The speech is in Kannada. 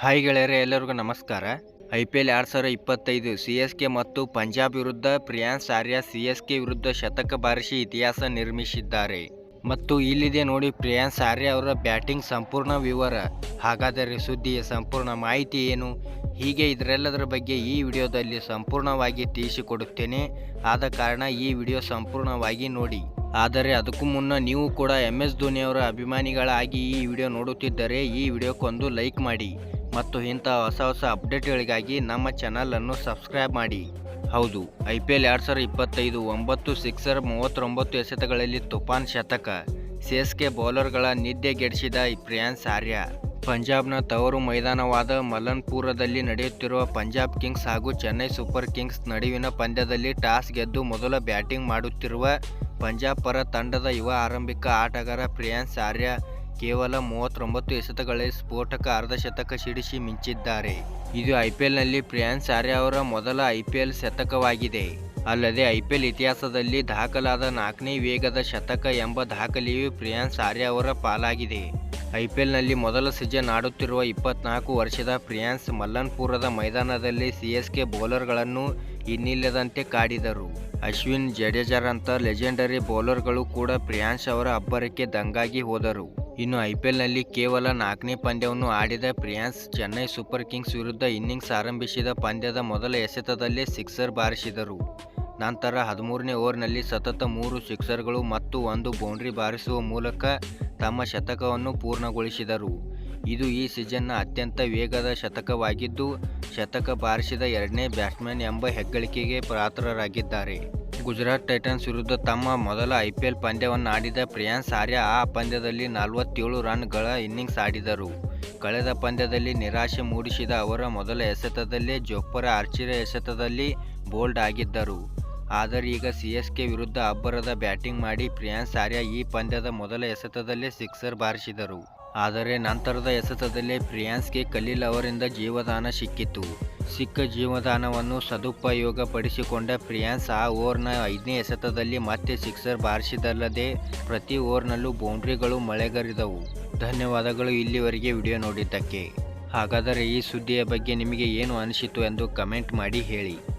ಹಾಯ್ ಗೆಳೆಯರೆ, ಎಲ್ಲರಿಗೂ ನಮಸ್ಕಾರ. ಐ ಪಿ ಎಲ್ ಎರಡು ಸಾವಿರ ಇಪ್ಪತ್ತೈದು ಸಿ ಎಸ್ ಕೆ ಮತ್ತು ಪಂಜಾಬ್ ವಿರುದ್ಧ Priyansh Arya C S K ವಿರುದ್ಧ ಶತಕ ಬಾರಿಸಿ ಇತಿಹಾಸ ನಿರ್ಮಿಸಿದ್ದಾರೆ. ಮತ್ತು ಇಲ್ಲಿದೆ ನೋಡಿ ಪ್ರಿಯಾನ್ಸ್ ಆರ್ಯ ಅವರ ಬ್ಯಾಟಿಂಗ್ ಸಂಪೂರ್ಣ ವಿವರ. ಹಾಗಾದರೆ ಸುದ್ದಿಯ ಸಂಪೂರ್ಣ ಮಾಹಿತಿ ಏನು? ಹೀಗೆ ಇದರೆಲ್ಲದರ ಬಗ್ಗೆ ಈ ವಿಡಿಯೋದಲ್ಲಿ ಸಂಪೂರ್ಣವಾಗಿ ತಿಳಿಸಿಕೊಡುತ್ತೇನೆ. ಆದ ಕಾರಣ ಈ ವಿಡಿಯೋ ಸಂಪೂರ್ಣವಾಗಿ ನೋಡಿ. ಆದರೆ ಅದಕ್ಕೂ ಮುನ್ನ ನೀವು ಕೂಡ ಎಂ ಎಸ್ ಧೋನಿ ಅವರ ಅಭಿಮಾನಿಗಳಾಗಿ ಈ ವಿಡಿಯೋ ನೋಡುತ್ತಿದ್ದರೆ ಈ ವಿಡಿಯೋಕ್ಕೊಂದು ಲೈಕ್ ಮಾಡಿ. ಮತ್ತು ಇಂಥ ಹೊಸ ಹೊಸ ಅಪ್ಡೇಟ್ಗಳಿಗಾಗಿ ನಮ್ಮ ಚಾನಲನ್ನು ಸಬ್ಸ್ಕ್ರೈಬ್ ಮಾಡಿ. ಹೌದು, ಐ ಪಿ ಎಲ್ ಎರಡು ಸಾವಿರದ ಇಪ್ಪತ್ತೈದು ಒಂಬತ್ತು, ಸಿಕ್ಸರ್ ಮೂವತ್ತೊಂಬತ್ತು ಎಸೆತಗಳಲ್ಲಿ ತುಫಾನ್ ಶತಕ. ಸೇಸ್ಕೆ ಬೌಲರ್ಗಳ ಕೆ ಬೌಲರ್ಗಳ ನಿದ್ದೆಗೆಡಿಸಿದ ಪ್ರಿಯಾನ್ಸ್ ಆರ್ಯ. ಪಂಜಾಬ್ನ ತವರು ಮೈದಾನವಾದ ಮಲನ್ಪುರದಲ್ಲಿ ನಡೆಯುತ್ತಿರುವ ಪಂಜಾಬ್ ಕಿಂಗ್ಸ್ ಹಾಗೂ ಚೆನ್ನೈ ಸೂಪರ್ ಕಿಂಗ್ಸ್ ನಡುವಿನ ಪಂದ್ಯದಲ್ಲಿ ಟಾಸ್ ಗೆದ್ದು ಮೊದಲ ಬ್ಯಾಟಿಂಗ್ ಮಾಡುತ್ತಿರುವ ಪಂಜಾಬ್ ಪರ ತಂಡದ ಯುವ ಆರಂಭಿಕ ಆಟಗಾರ ಪ್ರಿಯಾನ್ಸ್ ಆರ್ಯ ಕೇವಲ ಮೂವತ್ತೊಂಬತ್ತು ಎಸೆತಗಳೇ ಸ್ಫೋಟಕ ಅರ್ಧಶತಕ ಸಿಡಿಸಿ ಮಿಂಚಿದ್ದಾರೆ. ಇದು ಐಪಿಎಲ್ನಲ್ಲಿ ಪ್ರಿಯಾನ್ಸ್ ಆರ್ಯ ಅವರ ಮೊದಲ ಐಪಿಎಲ್ ಶತಕವಾಗಿದೆ. ಅಲ್ಲದೆ ಐಪಿಎಲ್ ಇತಿಹಾಸದಲ್ಲಿ ದಾಖಲಾದ ನಾಲ್ಕನೇ ವೇಗದ ಶತಕ ಎಂಬ ದಾಖಲೆಯು ಪ್ರಿಯಾನ್ಸ್ ಆರ್ಯ ಅವರ ಪಾಲಾಗಿದೆ. ಐಪಿಎಲ್ನಲ್ಲಿ ಮೊದಲ ಸೀಸನ್ ಆಡುತ್ತಿರುವ ಇಪ್ಪತ್ನಾಲ್ಕು ವರ್ಷದ ಪ್ರಿಯಾನ್ಸ್ ಮಲ್ಲನ್ಪುರದ ಮೈದಾನದಲ್ಲಿ ಸಿಎಸ್ಕೆ ಬೌಲರ್ಗಳನ್ನು ಇನ್ನಿಲ್ಲದಂತೆ ಕಾಡಿದರು. ಅಶ್ವಿನ್ ಜಡೇಜರಂಥ ಲೆಜೆಂಡರಿ ಬೌಲರ್ಗಳು ಕೂಡ ಪ್ರಿಯಾನ್ಸ್ ಅವರ ಅಬ್ಬರಕ್ಕೆ ದಂಗಾಗಿ ಹೋದರು. ಇನ್ನು ಐ ಪಿ ಎಲ್ನಲ್ಲಿ ಕೇವಲ ನಾಲ್ಕನೇ ಪಂದ್ಯವನ್ನು ಆಡಿದ ಪ್ರಿಯಾನ್ಸ್ ಚೆನ್ನೈ ಸೂಪರ್ ಕಿಂಗ್ಸ್ ವಿರುದ್ಧ ಇನ್ನಿಂಗ್ಸ್ ಆರಂಭಿಸಿದ ಪಂದ್ಯದ ಮೊದಲ ಎಸೆತದಲ್ಲೇ ಸಿಕ್ಸರ್ ಬಾರಿಸಿದರು. ನಂತರ ಹದಿಮೂರನೇ ಓವರ್ನಲ್ಲಿ ಸತತ ಮೂರು ಸಿಕ್ಸರ್ಗಳು ಮತ್ತು ಒಂದು ಬೌಂಡ್ರಿ ಬಾರಿಸುವ ಮೂಲಕ ತಮ್ಮ ಶತಕವನ್ನು ಪೂರ್ಣಗೊಳಿಸಿದರು. ಇದು ಈ ಸೀಸನ್ನ ಅತ್ಯಂತ ವೇಗದ ಶತಕವಾಗಿದ್ದು, ಶತಕ ಬಾರಿಸಿದ ಎರಡನೇ ಬ್ಯಾಟ್ಸ್ಮನ್ ಎಂಬ ಹೆಗ್ಗಳಿಕೆಗೆ ಪಾತ್ರರಾಗಿದ್ದಾರೆ. ಗುಜರಾತ್ ಟೈಟನ್ಸ್ ವಿರುದ್ಧ ತಮ್ಮ ಮೊದಲ ಐಪಿಎಲ್ ಪಂದ್ಯವನ್ನು ಆಡಿದ ಪ್ರಿಯಾನ್ ಆರ್ಯ ಆ ಪಂದ್ಯದಲ್ಲಿ ನಲವತ್ತೇಳು ರನ್ಗಳ ಇನ್ನಿಂಗ್ಸ್ ಆಡಿದರು. ಕಳೆದ ಪಂದ್ಯದಲ್ಲಿ ನಿರಾಶೆ ಮೂಡಿಸಿದ ಅವರ ಮೊದಲ ಎಸೆತದಲ್ಲೇ ಜೋಪರ ಆರ್ಚಿರ ಎಸೆತದಲ್ಲಿ ಬೋಲ್ಡ್ ಆಗಿದ್ದರು. ಆದರೆ ಈಗ ಕೆ ವಿರುದ್ಧ ಅಬ್ಬರದ ಬ್ಯಾಟಿಂಗ್ ಮಾಡಿ ಪ್ರಿಯಾನ್ಸ್ ಆರ್ಯ ಈ ಪಂದ್ಯದ ಮೊದಲ ಎಸೆತದಲ್ಲೇ ಸಿಕ್ಸರ್ ಬಾರಿಸಿದರು. ಆದರೆ ನಂತರದ ಎಸೆತದಲ್ಲಿ ಪ್ರಿಯಾನ್ಸ್ಗೆ ಕಲೀಲ್ ಅವರಿಂದ ಜೀವದಾನ ಸಿಕ್ಕಿತು. ಸಿಕ್ಕ ಜೀವದಾನವನ್ನು ಸದುಪಯೋಗಪಡಿಸಿಕೊಂಡ ಪ್ರಿಯಾನ್ಸ್ ಆ ಓವರ್ನ ಐದನೇ ಎಸೆತದಲ್ಲಿ ಮತ್ತೆ ಸಿಕ್ಸರ್ ಬಾರಿಸಿದಲ್ಲದೆ ಪ್ರತಿ ಓವರ್ನಲ್ಲೂ ಬೌಂಡ್ರಿಗಳು ಮಳೆಗರಿದವು. ಧನ್ಯವಾದಗಳು ಇಲ್ಲಿವರೆಗೆ ವಿಡಿಯೋ ನೋಡಿದ್ದಕ್ಕೆ. ಹಾಗಾದರೆ ಈ ಸುದ್ದಿಯ ಬಗ್ಗೆ ನಿಮಗೆ ಏನು ಅನಿಸಿತು ಎಂದು ಕಮೆಂಟ್ ಮಾಡಿ ಹೇಳಿ.